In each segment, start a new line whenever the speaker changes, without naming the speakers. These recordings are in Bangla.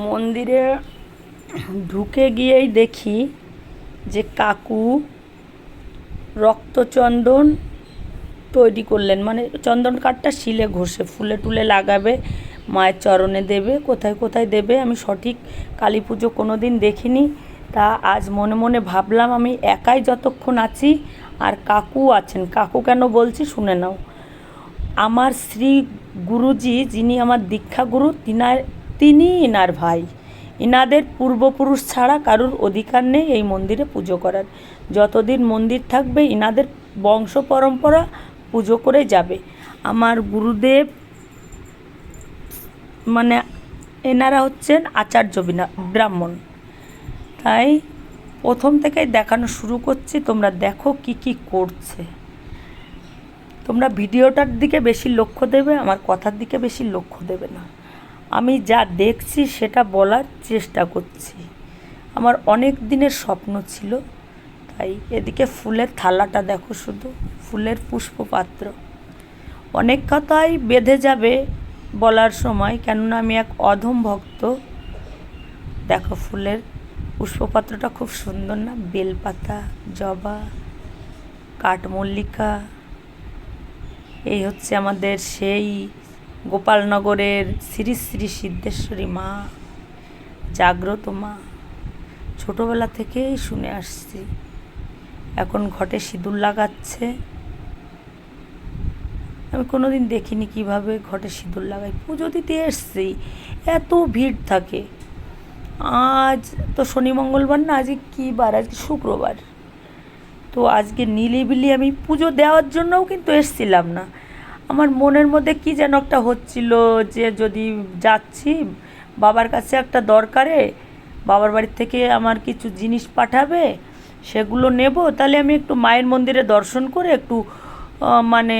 মন্দিরে ঢুকে গিয়েই দেখি যে কাকু রক্তচন্দন তৈরি করলেন। মানে চন্দন কাঠটা শিলে ঘষে, ফুলে টুলে লাগাবে, মায়ের চরণে দেবে, কোথায় কোথায় দেবে, আমি সঠিক কালী পুজো কোনো দিন দেখিনি। তা আজ মনে মনে ভাবলাম আমি একাই যতক্ষণ আছি আর কাকু আছেন। কাকু কেন বলছি শুনে নাও। আমার শ্রী গুরুজি যিনি আমার দীক্ষা গুরু তিনার তিনি ইনার ভাই। ইনাদের পূর্বপুরুষ ছাড়া কারুর অধিকার নেই এই মন্দিরে পুজো করার। যতদিন মন্দির থাকবে, ইনাদের বংশ পরম্পরা পুজো করে যাবে। আমার গুরুদেব মানে এনারা হচ্ছেন আচার্য বিনা ব্রাহ্মণ। তাই প্রথম থেকেই দেখানো শুরু করছি, তোমরা দেখো কি কি করছে। তোমরা ভিডিওটার দিকে বেশি লক্ষ্য দেবে, আমার কথার দিকে বেশি লক্ষ্য দেবে না। আমি যা দেখছি সেটা বলার চেষ্টা করছি। আমার অনেক দিনের স্বপ্ন ছিল, তাই এদিকে ফুলের থালাটা দেখো শুধু, ফুলের পুষ্পপাত্র। অনেক কথাই বেঁধে যাবে বলার সময়, কেননা আমি এক অধম ভক্ত। দেখো ফুলের পুষ্পপাত্রটা খুব সুন্দর না, বেলপাতা, জবা, কাঠমল্লিকা, এই হচ্ছে আমাদের সেই গোপালনগরের শ্রী শ্রী সিদ্ধেশ্বরী মা, জাগ্রত মা। ছোটোবেলা থেকেই শুনে আসছি। এখন ঘটে সিঁদুর লাগাচ্ছে। আমি কোনো দিন দেখিনি কীভাবে ঘটে সিঁদুর লাগাই। পুজো দিতে এসছি। এত ভিড় থাকে। আজ তো শনি, মঙ্গলবার না, আজকে কী বার? আজকে শুক্রবার। তো আজকে নিলিবিলি আমি পুজো দেওয়ার জন্যও কিন্তু এসছিলাম না। আমার মনের মধ্যে কি যেন একটা হচ্ছিল যে যদি যাচ্ছি, বাবার কাছে একটা দরকারে, বাবার বাড়ির থেকে আমার কিছু জিনিস পাঠাবে, সেগুলো নেব, তাহলে আমি একটু মায়ের মন্দিরে দর্শন করে একটু মানে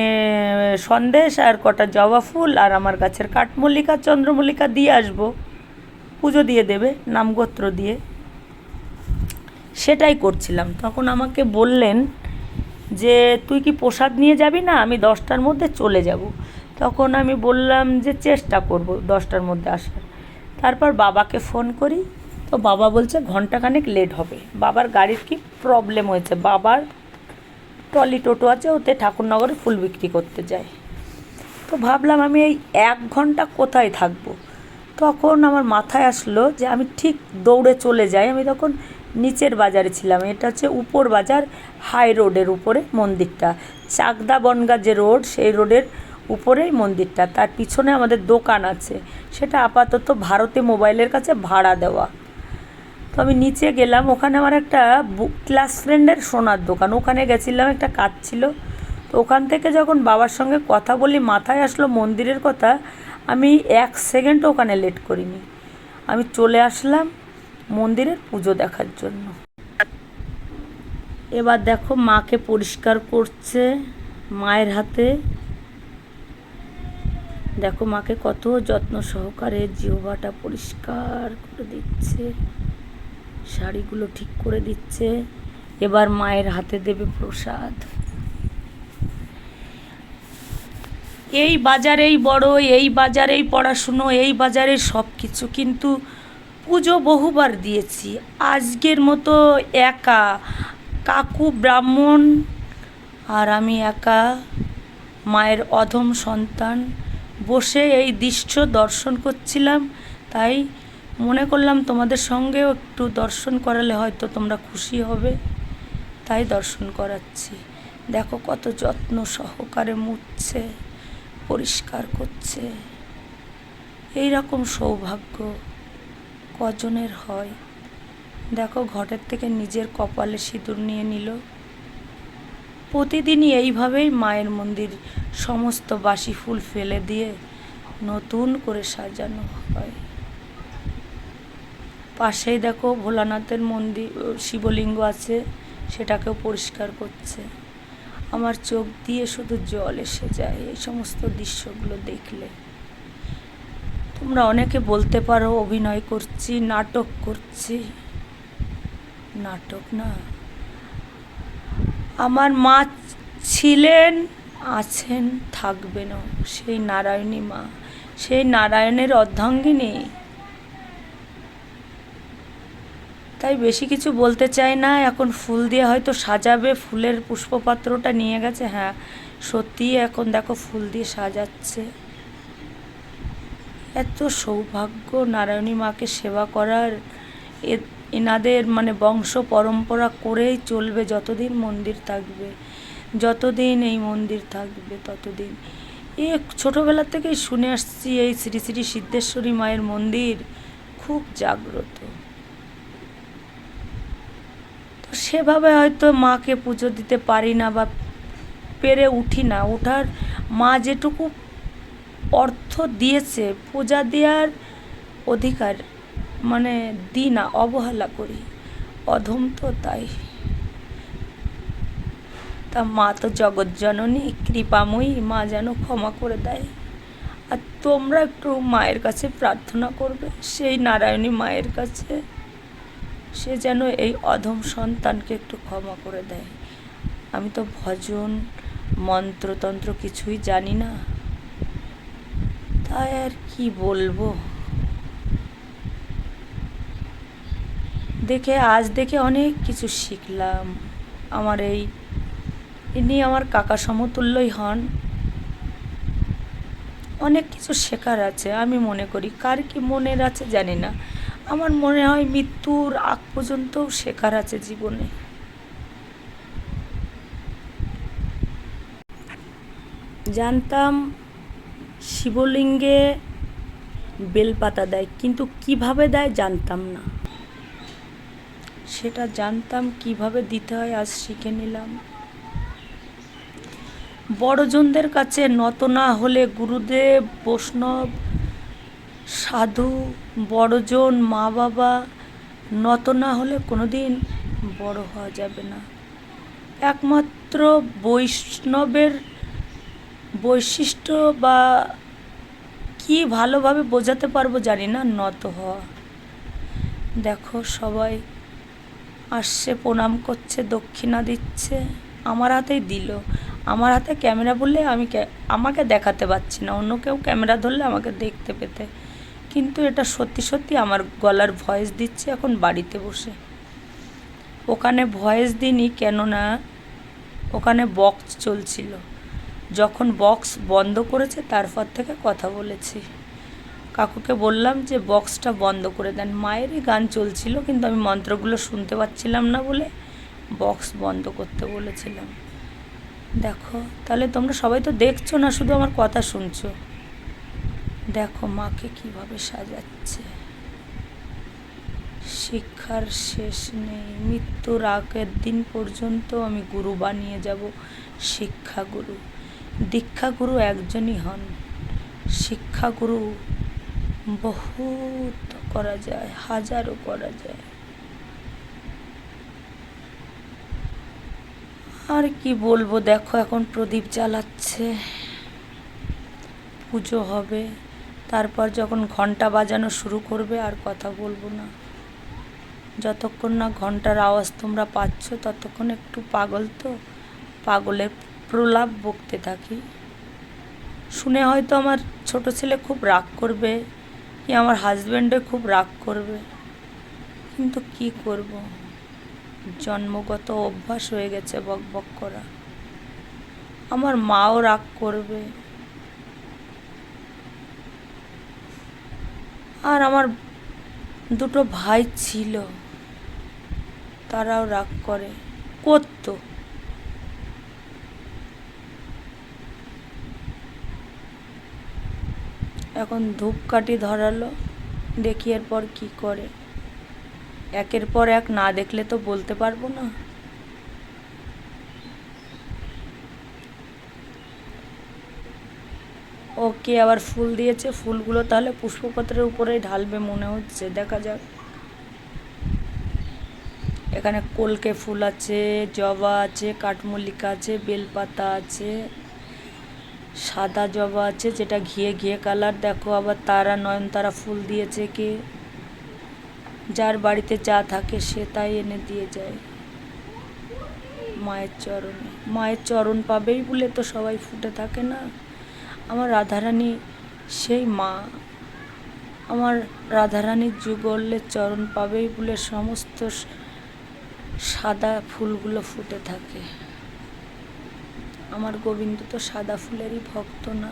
সন্দেশ আর কটা জবা ফুল আর আমার গাছের কাঠমল্লিকা, চন্দ্রমল্লিকা দিয়ে আসব। পুজো দিয়ে দেবে, নামগোত্র দিয়ে। সেটাই করছিলাম। তখন আমাকে বললেন যে তুই কি প্রসাদ নিয়ে যাবি না? আমি দশটার মধ্যে চলে যাব। তখন আমি বললাম যে চেষ্টা করব দশটার মধ্যে আসার। তারপর বাবাকে ফোন করি। তো বাবা বলছে ঘন্টাখানেক লেট হবে। বাবার গাড়ির কি প্রবলেম হয়েছে? বাবার ট্রলি টোটো আছে, ওতে ঠাকুরনগরে ফুল বিক্রি করতে যায়। তো ভাবলাম আমি এই এক ঘণ্টা কোথায় থাকব? তখন আমার মাথায় আসলো যে আমি ঠিক দৌড়ে চলে যাই। আমি তখন নিচের বাজারে ছিলাম। এটা হচ্ছে উপর বাজার, হাই রোডের উপরে মন্দিরটা। চাকদা বনগা যে রোড, সেই রোডের উপরেই মন্দিরটা। তার পিছনে আমাদের দোকান আছে। সেটা আপাতত ভারতে মোবাইলের কাছে ভাড়া দেওয়া। তো আমি নিচে গেলাম। ওখানে আমার একটা ক্লাস ফ্রেন্ডের সোনার দোকান। ওখানে গেছিলাম, একটা কাজ ছিল। তো ওখান থেকে যখন বাবার সঙ্গে কথা বলি, মাথায় আসলো মন্দিরের কথা, আমি এক সেকেন্ড ওখানে লেট করিনি। আমি চলে আসলাম। মন্দিরের পুজো দেখার জন্য। এবার দেখো মাকে পরিষ্কার করছে মায়ের হাতে। দেখো মাকে কত যত্ন সহকারে জিহবাটা পরিষ্কার করে দিচ্ছে। শাড়িগুলো ঠিক করে দিচ্ছে। এবার মায়ের হাতে দেবে প্রসাদ। এই বাজারেই বড়, এই বাজারেই পড়াশুনো, এই বাজারে সব কিছু কিন্তু পুজো বহুবার দিয়েছি। আজকের মতো একা। কাকু ব্রাহ্মণ আর আমি একা, মায়ের অধম সন্তান। বসে এই দৃশ্য দর্শন করছিলাম, তাই মনে করলাম তোমাদের সঙ্গেও একটু দর্শন করালে হয়তো তোমরা খুশি হবে। তাই দর্শন করাচ্ছি। দেখো কত যত্ন সহকারে মুছছে, পরিষ্কার করছে। এই রকম সৌভাগ্য। কজনের হয়। দেখো, ঘটের থেকে নিজের কপালে সিঁদুর নিয়ে নিল। প্রতিদিনই এইভাবেই মায়ের মন্দির সমস্ত বাসি ফুল ফেলে দিয়ে নতুন করে সাজানো হয়। পাশেই দেখো, ভোলানাথের মন্দির, শিবলিঙ্গ আছে, সেটাকেও পরিষ্কার করছে। আমার চোখ দিয়ে শুধু জল এসে যায়, এই সমস্ত দৃশ্যগুলো দেখলে। তোমরা অনেকে বলতে পারো অভিনয় করছি, নাটক করছি। নাটক না। আমার মা ছিলেন, আছেন, থাকবেনও। সেই নারায়ণী মা। সেই নারায়ণের অর্ধাঙ্গিনী। তাই বেশি কিছু বলতে চাই না। এখন ফুল দিয়ে হয়তো সাজাবে। ফুলের পুষ্পপাত্রটা নিয়ে গেছে। হ্যাঁ সত্যি এখন দেখো ফুল দিয়ে সাজাচ্ছে। এত সৌভাগ্য নারায়ণী মাকে সেবা করার, এ, এনাদের মানে বংশ পরম্পরা করেই চলবে যতদিন মন্দির থাকবে, যতদিন এই মন্দির থাকবে ততদিন। এ ছোটোবেলা থেকেই শুনে আসছি এই শ্রী শ্রী সিদ্ধেশ্বরী মায়ের মন্দির খুব জাগ্রত। তো সেভাবে হয়তো মাকে পুজো দিতে পারি না বা পেরে উঠি না, ওঠার মা যেটুকু অর্থ দিয়েছে, পূজা দেওয়ার অধিকার মানে দিই না অবহেলা করি। অধম তো তাই। তা মা তো জগৎজননী কৃপাময়ী, মা যেন ক্ষমা করে দেয়। আর তোমরা একটু মায়ের কাছে প্রার্থনা করবে, সেই নারায়ণী মায়ের কাছে। সে যেন এই অধম সন্তানকে একটু ক্ষমা করে দেয়। আমি তো ভজন, মন্ত্রতন্ত্র কিছুই জানি না। আর কি বলব? দেখে, আজ দেখে অনেক কিছু শিখলাম। আমার এই ইনি আমার কাকা সমতুল্যই হন। অনেক কিছু শেখার আছে, আমি মনে করি। কার কি মনের আছে জানি না। আমার মনে হয় মৃত্যুর আগ পর্যন্তও শেখার আছে জীবনে। জানতাম শিবলিঙ্গে বেলপাতা দেয়, কিন্তু কীভাবে দেয় জানতাম না। সেটা জানতাম কীভাবে দিতে হয়, আজ শিখে নিলাম। বড়জনদের কাছে নত না হলে গুরুদেব, বৈষ্ণব, সাধু, বড়জন মা বাবা নত না হলে কোনো দিন বড় হওয়া যাবে না। একমাত্র বৈষ্ণবের বৈশিষ্ট্য বা কি ভালোভাবে বোঝাতে পারব জানি না, নত হওয়া দেখো, সবাই আসছে, প্রণাম করছে, দক্ষিণা দিচ্ছে। আমার হাতেই দিল। আমার হাতে ক্যামেরা বললে আমি আমাকে দেখাতে পারছি না। অন্য কেউ ক্যামেরা ধরলে আমাকে দেখতে পেতে। কিন্তু এটা সত্যি সত্যি আমার গলার ভয়েস দিচ্ছে এখন বাড়িতে বসে। ওখানে ভয়েস দিনই কেননা ওখানে বক্স চলছিল। যখন বক্স বন্ধ করেছে, তারপর থেকে কথা বলেছি। কাকুকে বললাম যে বক্সটা বন্ধ করে দেন। মায়েরই গান চলছিল, কিন্তু আমি মন্ত্রগুলো শুনতে পাচ্ছিলাম না বলে বক্স বন্ধ করতে বলেছিলাম। দেখো, তাহলে তোমরা সবাই তো দেখছ না, শুধু আমার কথা শুনছো। দেখো মাকে কীভাবে সাজাচ্ছে। শিক্ষার শেষ নেই। মৃত্যুর আগের দিন পর্যন্ত আমি গুরু বানিয়ে যাব, শিক্ষাগুরু। দীক্ষাগুরু একজনই হন। শিক্ষাগুরু বহুত করা যায়, হাজারও করা যায়। আর কি বলব, দেখো এখন প্রদীপ জ্বালাচ্ছে। পুজো হবে, তারপর যখন ঘণ্টা বাজানো শুরু করবে, আর কথা বলব না। যতক্ষণ না ঘণ্টার আওয়াজ তোমরা পাচ্ছ, ততক্ষণ একটু পাগল তো? পাগলের প্রলাপ বকতে থাকি। শুনে হয়তো আমার ছোট ছেলে খুব রাগ করবে, কি আমার হাজব্যান্ডে খুব রাগ করবে। কিন্তু কি করব? জন্মগত অভ্যাস হয়ে গেছে বক বক করা। আমার মাও রাগ করবে। আর আমার দুটো ভাই ছিল, তারাও রাগ করে। করতো এখন ধূপকাঠি ধরালো দেখি এরপর কি করে? একের পর এক না দেখলে তো বলতে পারব না। ওকে আবার ফুল দিয়েছে, ফুলগুলো তাহলে পুষ্পপত্রের উপরেই ঢালবে মনে হচ্ছে। দেখা যাক। এখানে কলকে ফুল আছে, জবা আছে, কাঠমল্লিকা আছে, বেলপাতা আছে। সাদা জবা আছে, যেটা ঘিয়ে ঘিয়ে কালার দেখো আবার তারা নয়নতারা ফুল দিয়েছে কে? যার বাড়িতে যা থাকে সে তাই এনে দিয়ে যায়। মায়ের চরণে। মায়ের চরণ পাবেই বলে তো সবাই ফুটে থাকে না। আমার রাধারানী সেই মা। আমার রাধারানীর যুগলের চরণ পাবেই বলে সমস্ত সাদা ফুলগুলো ফুটে থাকে। আমার গোবিন্দ তো সাদা ফুলেরই ভক্ত না।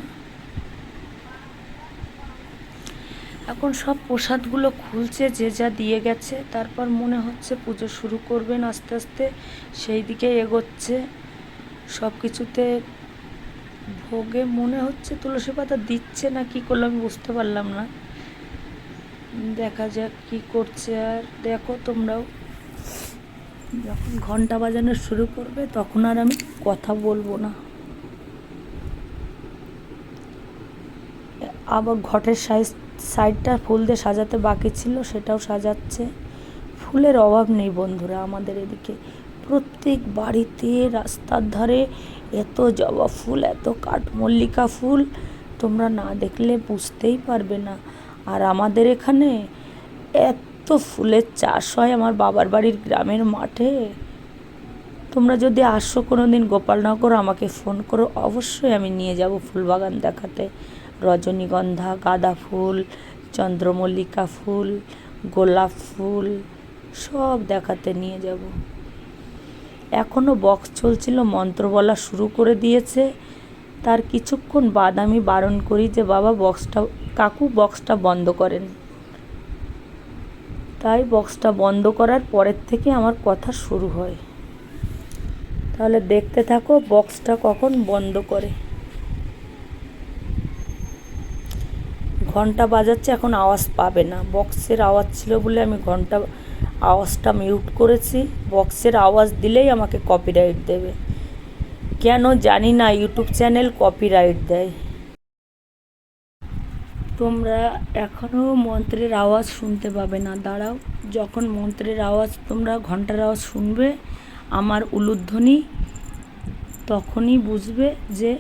এখন সব প্রসাদগুলো খুলছে, যে যা দিয়ে গেছে, তারপর মনে হচ্ছে পুজো শুরু করবেন আস্তে আস্তে, সেই দিকে এগোচ্ছে। সব কিছুতে ভোগে মনে হচ্ছে তুলসী পাতা দিচ্ছে না, কি করল আমি বুঝতে পারলাম না। দেখা যাক কি করছে আর দেখো তোমরাও। যখন ঘণ্টা বাজানো শুরু করবে, তখন আর আমি কথা বলব না। আবার ঘটের সাইজ সাইডটা ফুল দিয়ে সাজাতে বাকি ছিল, সেটাও সাজাচ্ছে। ফুলের অভাব নেই বন্ধুরা আমাদের এদিকে। প্রত্যেক বাড়িতে রাস্তার ধারে এত জবা ফুল, এত কাঠমল্লিকা ফুল, তোমরা না দেখলে বুঝতেই পারবে না। আর আমাদের এখানে এত ফুলের চাষ হয় আমার বাবার বাড়ির গ্রামের মাঠে। তোমরা যদি আসো কোনো দিন গোপালনগর, আমাকে ফোন করো। অবশ্যই আমি নিয়ে যাব ফুল বাগান দেখাতে। রজনীগন্ধা, গাঁদা ফুল, চন্দ্রমল্লিকা ফুল, গোলাপ ফুল, সব দেখাতে নিয়ে যাব। এখনও বক্স চলছিল মন্ত্র বলা শুরু করে দিয়েছে। তার কিছুক্ষণ বাদ আমি বারণ করি যে, বাবা, বক্সটা, কাকু, বক্সটা বন্ধ করেন। তাই বক্সটা বন্ধ করার পরের থেকে আমার কথা শুরু হয়। তাহলে দেখতে থাকো বক্সটা কখন বন্ধ করে। ঘণ্টা বাজাচ্ছে, এখন আওয়াজ পাবে না। বক্সের আওয়াজ ছিল বলে আমি ঘণ্টা, আওয়াজটা মিউট করেছি। বক্সের আওয়াজ দিলেই আমাকে কপিরাইট দেবে। কেন জানি না ইউটিউব চ্যানেল কপিরাইট দেয়। তোমরা এখনও মন্ত্রের আওয়াজ শুনতে পাবে না। দাঁড়াও, যখন মন্ত্রের আওয়াজ, তোমরা ঘণ্টার আওয়াজ শুনবে, আমার উলুধ্বনি তখনই বুঝবে যে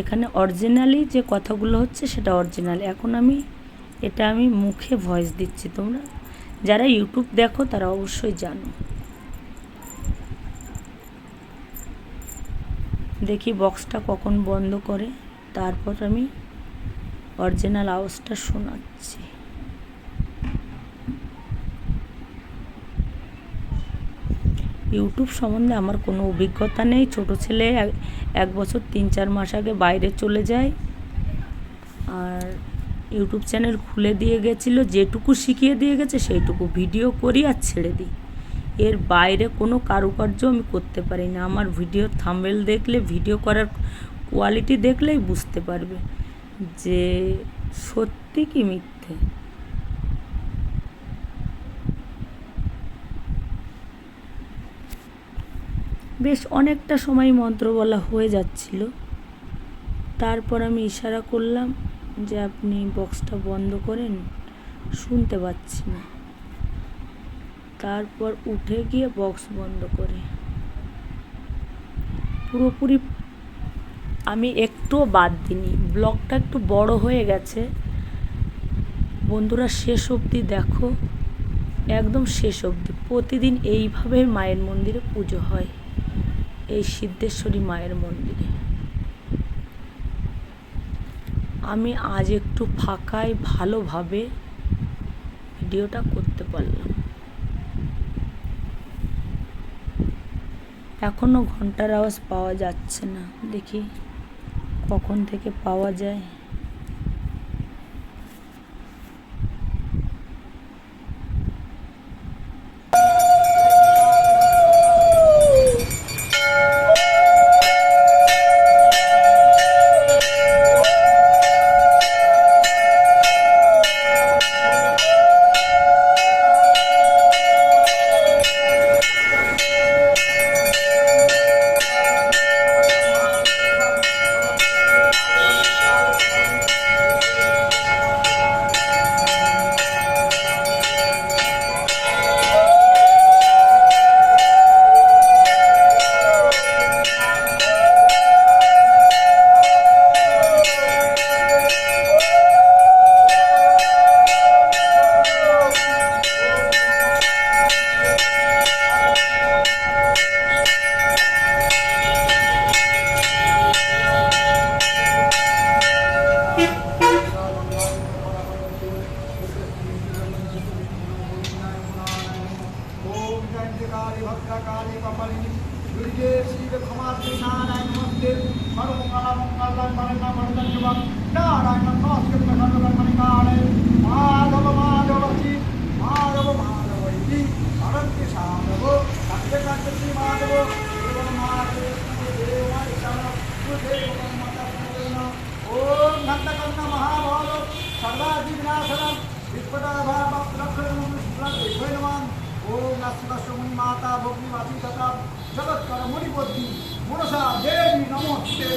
এখানে অরিজিনালি যে কথাগুলো হচ্ছে সেটা অরিজিনাল এখন আমি, এটা আমি মুখে ভয়েস দিচ্ছি তোমরা। যারা ইউটিউব দেখো, তারা অবশ্যই জানো। দেখি বক্সটা কখন বন্ধ করে, তারপর আমি অরিজিনাল আওয়াজটা শোনাচ্ছি। ইউটিউব সম্বন্ধে আমার কোনো অভিজ্ঞতা নেই। ছোট ছেলে এক- বছর তিন, চার মাস আগে বাইরে চলে যায়। আর ইউটিউব চ্যানেল খুলে দিয়ে গেছিল, যেটুকু শিখিয়ে দিয়ে গেছে সেইটুকু ভিডিও করি আর ছেড়ে দিই। এর বাইরে কোনো কারুকার্য আমি করতে পারি না। আমার ভিডিও থাম্বেল দেখলে, ভিডিও করার কোয়ালিটি দেখলেই বুঝতে পারবে। যে সত্যি কি মিথ্যে? বেশ অনেকটা সময় মন্ত্র বলা হয়ে যাচ্ছিল। তারপর আমি ইশারা করলাম যে আপনি বক্সটা বন্ধ করেন, শুনতে পাচ্ছি না। তারপর উঠে গিয়ে বক্স বন্ধ করে। পুরোপুরি আমি একটুও বাদ দিইনি। ব্লগটা একটু বড় হয়ে গেছে। বন্ধুরা, শেষ অবধি দেখো। একদম শেষ অবধি। প্রতিদিন এইভাবে মায়ের মন্দিরে পুজো হয়। এই সিদ্ধেশ্বরী মায়ের মন্দিরে। আমি আজ একটু ফাঁকায় ভালোভাবে ভিডিওটা করতে পারলাম। এখনও ঘণ্টার আওয়াজ পাওয়া যাচ্ছে না। দেখি। কখন থেকে পাওয়া যায়?
কালী ভদ্রকালী কপালিনী দুর্গে শিব ক্ষমাত্রী নারায়ণ মন্দির সর্বমঙ্গলা মঙ্গলাং মরণা মরণং যুবং নারায়ণ নমস্কৃত সর্বকর্মণি কালে মাধব মাধবী মাধব মাধবী অনন্তি সাধব কার্যে কার্যে শ্রী মাধব এবং মাধব দেব দেব মাতা ওম নন্দকন্দ মহাভাব সর্বাধি বিনাশনম বিপদাভাবক্রমণ ওম নমঃ মাতা ভগ্নিমাতি তথা জগৎকর মুনিবদ্ধি মনসা দেবী নমস্তে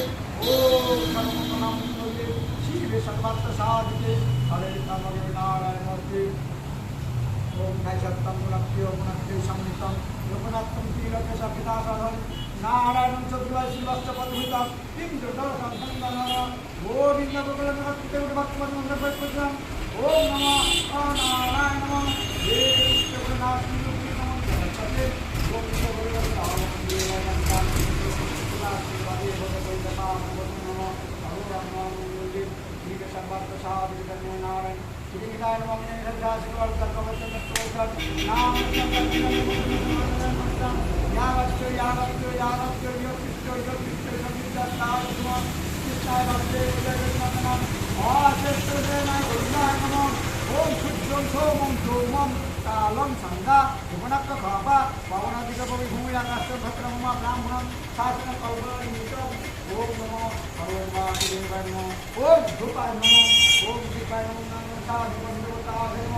ওম সর্বমঙ্গলম মঙ্গলে শিবে সর্বার্থ সাধিকে হরে কামরে নারায়ণ মূর্তি ওম নৈষত্তম গুণপ্রিয় গুণপ্রিয় সংহিতম লোকনাথম ত্রিলোকেশ পিতাসাধন নারায়ণং চতুর্বাই শিবশ্চ পদভূতম ইন্দ্র দর্শন সন্দন গোবিন্দ গোকুল নমস্তে ভক্তপদ মন্দির পরিপূর্ণম ওম নমঃ নারায়ণ নমঃ হে কৃষ্ণ গুণনাথ নমস্তে গোবিন্দ গোকুল নারায়ণ শ্রীনারায়ণ মঙ্গলে শ্রদ্ধা শিবর কর্মবচন নাম यावत्यो यावत्यो यावत्यो योगिष्ठो योगिष्ठो योगिष्ठाय नमः Om Shum Shum Shum Om Shum Om কালং সঙ্গা ভুবনাক্ষ খবা পবনাধিক কবি ভূমি রাঙ্গাশ ভদ্রমা ব্রাহ্মণ শাসন কল্প ওম নমো ভগবান নম ওম ধূপায় নম ওম দীপায় নম নমতা বন্ধুতা নম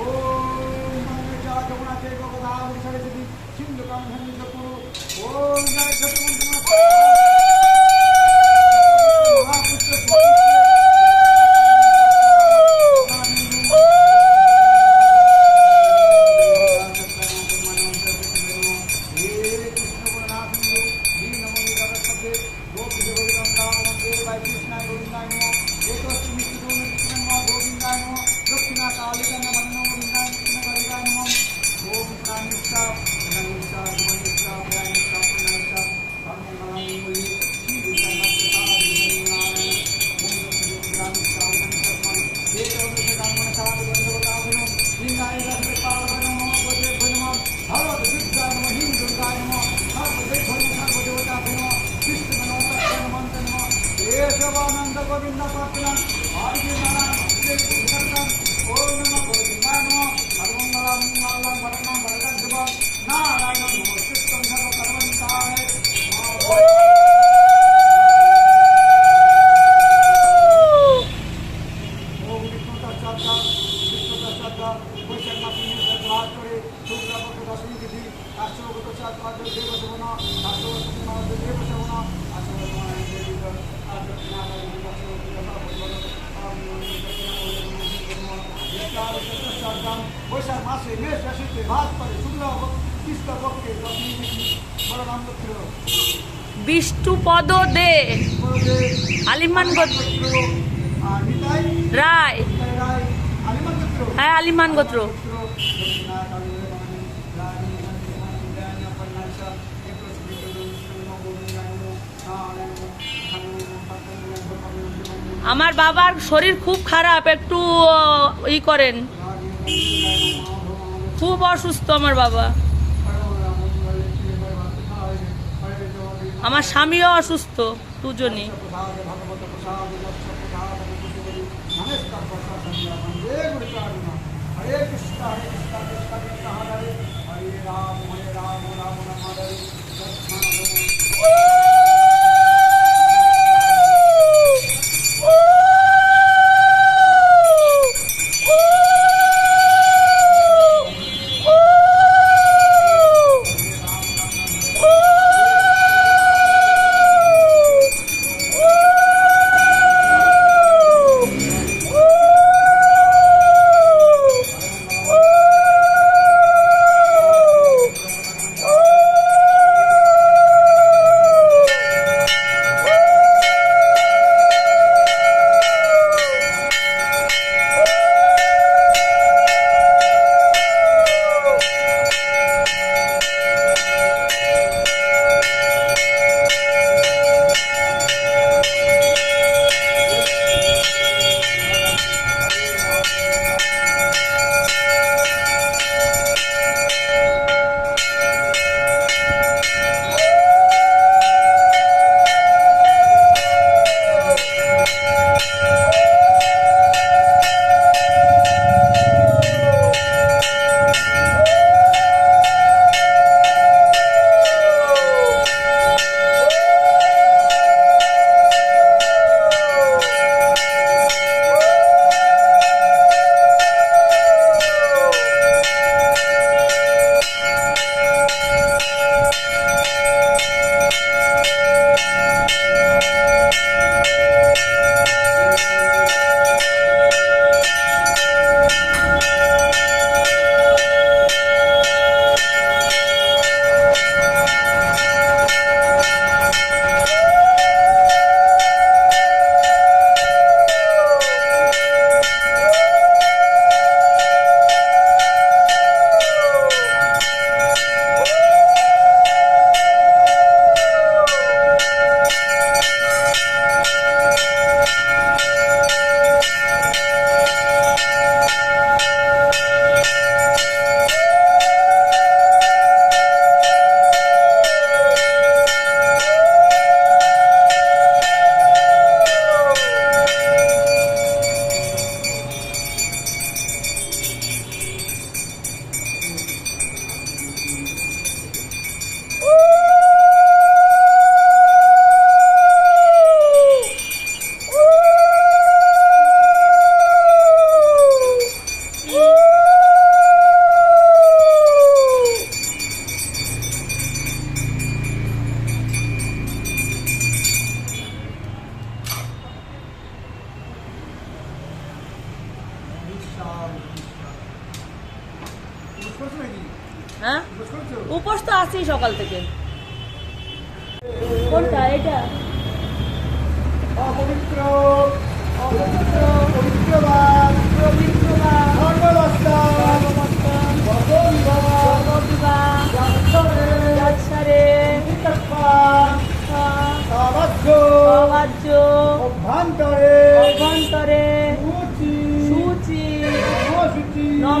ওম জয় জগন্নাথ জয় গগদা বিশ্বরে যদি সিন্ধু কাম ধন্য করু ওম জয় জগন্নাথ
বিষ্ণুপদ দে। আলিমান গোত্র রায়। হ্যাঁ আলিমান গোত্র। আমার বাবার শরীর খুব খারাপ, একটু ই করেন। খুব অসুস্থ আমার বাবা। আমার স্বামীও অসুস্থ দুজনই।
হরে কৃষ্ণ হরে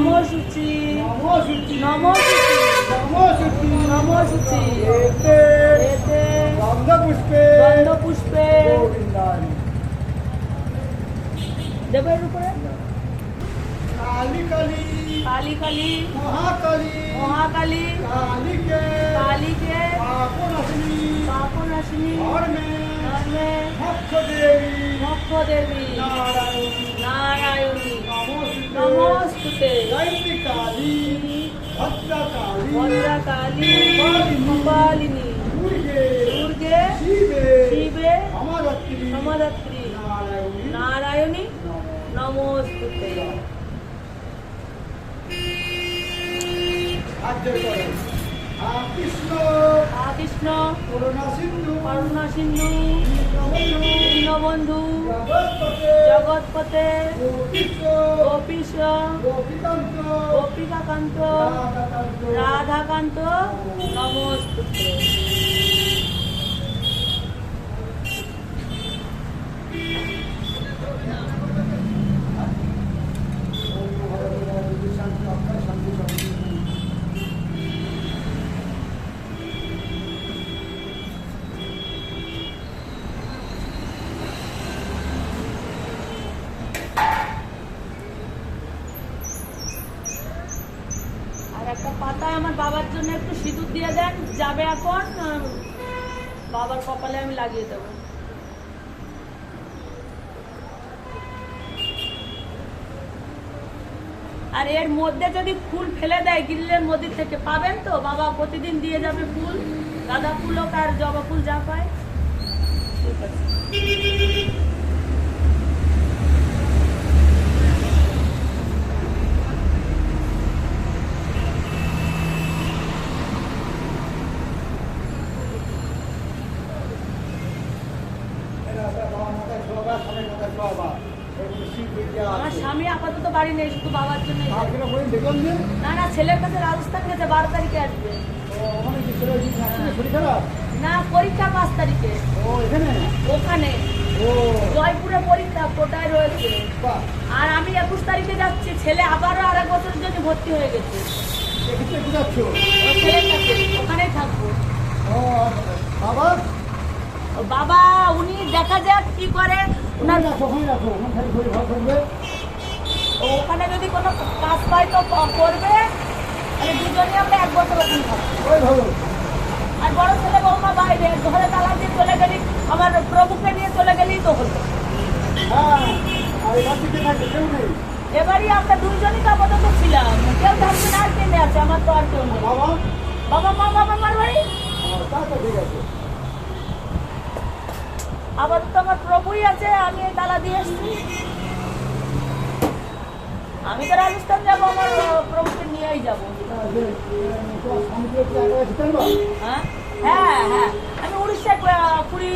নমসূচি
নমসূচি
নমসূচি
নমসূচি
নমসূচি এতে।
এতে।
গন্ধপুষ্পে।
গন্ধপুষ্পে। দেবের উপরে
কালী কালী
কালী কালী
মহাকালী।
মহাকালী।
কালীকে।
কালীকে।
পাপনাশিনী।
পাপনাশিনী।
ধর্মে।
ধর্মে।
মোক্ষ দেবী।
মক্ষ দেবী।
নারায়ণী।
নারায়ণী। নমস্তুতে
কালী ভদ্রকালী
ভদ্রা কালী কপালিনী
দুর্গে
দুর্গে
শিবে
শিবে
সমাধত্রী
সমাধাত্রী
নারায়ণী
নমস্তুতে
আর কৃষ্ণ
কৃষ্ণ
করুণা সিন্ধু
করুণা সিন্ধু
দীনবন্ধু, জগৎপতে, গোপীশ,
গোপিকাকান্ত।
রাধাকান্ত,
রাধাকান্ত। নমস্তুতে।
শান্তি শান্তি শান্তি।
আর একটা পাতায় আমার বাবার জন্য একটু সিঁদুর দিয়ে দেন, যাবে এখন বাবার কপালে আমি লাগিয়ে দেবো। আর এর মধ্যে যদি ফুল ফেলে দেয়, গ্রিলের মধ্যে থেকে পাবেন তো? বাবা প্রতিদিন দিয়ে যাবে ফুল। গাঁদা ফুল হোক আর জবা ফুল যা পায়। ঠিক আছে
এরা একটা বাবা মাথায় শোয়াবা, স্বামীর মাথায় শোয়াবা। এরকম শিব বিদ্যা
আমার
আছে।
স্বামী শুধু বাবার জন্য না না ছেলের কাছে রাজস্থান গেছে বারো তারিখে আসবে।
ওখানে?
না পরীক্ষা পাঁচ তারিখে। ওখানে। জয়পুরে পরীক্ষা কোটায় রয়েছে। আর আমি একুশ তারিখে যাচ্ছি ছেলে আবারও আর এক বছরের জন্য ভর্তি হয়ে গেছে। ওখানেই থাকব।
বাবা?
বাবা উনি দেখা যাক কি করে।
ওখানে
ওনার
রাখো, ওখানে রাখো, ওখানে খালি শরীর ভালো থাকবে।
ও ওখানে যদি কোনো কাজ পাই তো করবে মানে দুজনে আমরা এক বছর ওখানে থাকব। আর বড় ছেলে বৌমা বাইরে ঘরে তালা দিয়ে চলে গেলি আমার প্রভুকে নিয়ে চলে গেলেই তো হলো। এবারই আমরা দুইজনই তো আপাতত ছিলাম কেউ থাকবে না আর কেনে আছে আমার তো আর কেউ নেই
বাবা?
বাবা মা বাবা মার বাড়ি। আবার তো আমার প্রভুই আছে আমি তালা দিয়ে এসছি আমি তো রাজস্থান যাব আমার প্রভুকে নিয়েই যাব।
হ্যাঁ, একটু?
হ্যাঁ হ্যাঁ। আমি উড়িষ্যায় কুড়ি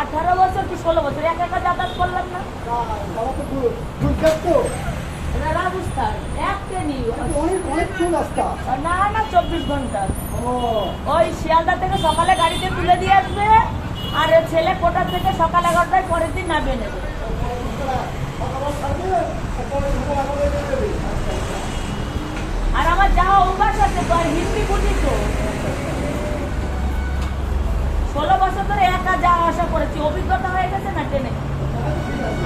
আঠারো বছর কি ষোলো বছর? একা একা যাতায়াত করলাম না? রাজস্থান। এক ট্রেনই।
কিন্তু অনেক অনেক দূর রাস্তা
না না চব্বিশ
ঘণ্টা।
ওই শিয়ালদা থেকে সকালে গাড়িতে তুলে দিয়ে আসবে আর ছেলে কোটা থেকে সকাল এগারোটায় পরের দিন নামিয়ে নেবে
সকাল থাকবে তারপরে সকাল এগারোটায় বেরিয়ে যাবে।
ষোলো বছর ধরে একা যাওয়া আসা করেছি, অভিজ্ঞতা হয়ে গেছে না ট্রেনে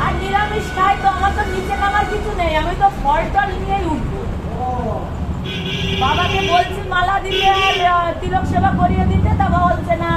আর নিরামিষ খাই তো, আমার তো নিচে নামার কিছু নেই, আমি তো ফল টল নিয়েই উঠবো। বাবাকে বলছি, মালা দিতে তিলক সেবা করিয়ে দিতে, তা বলছে না।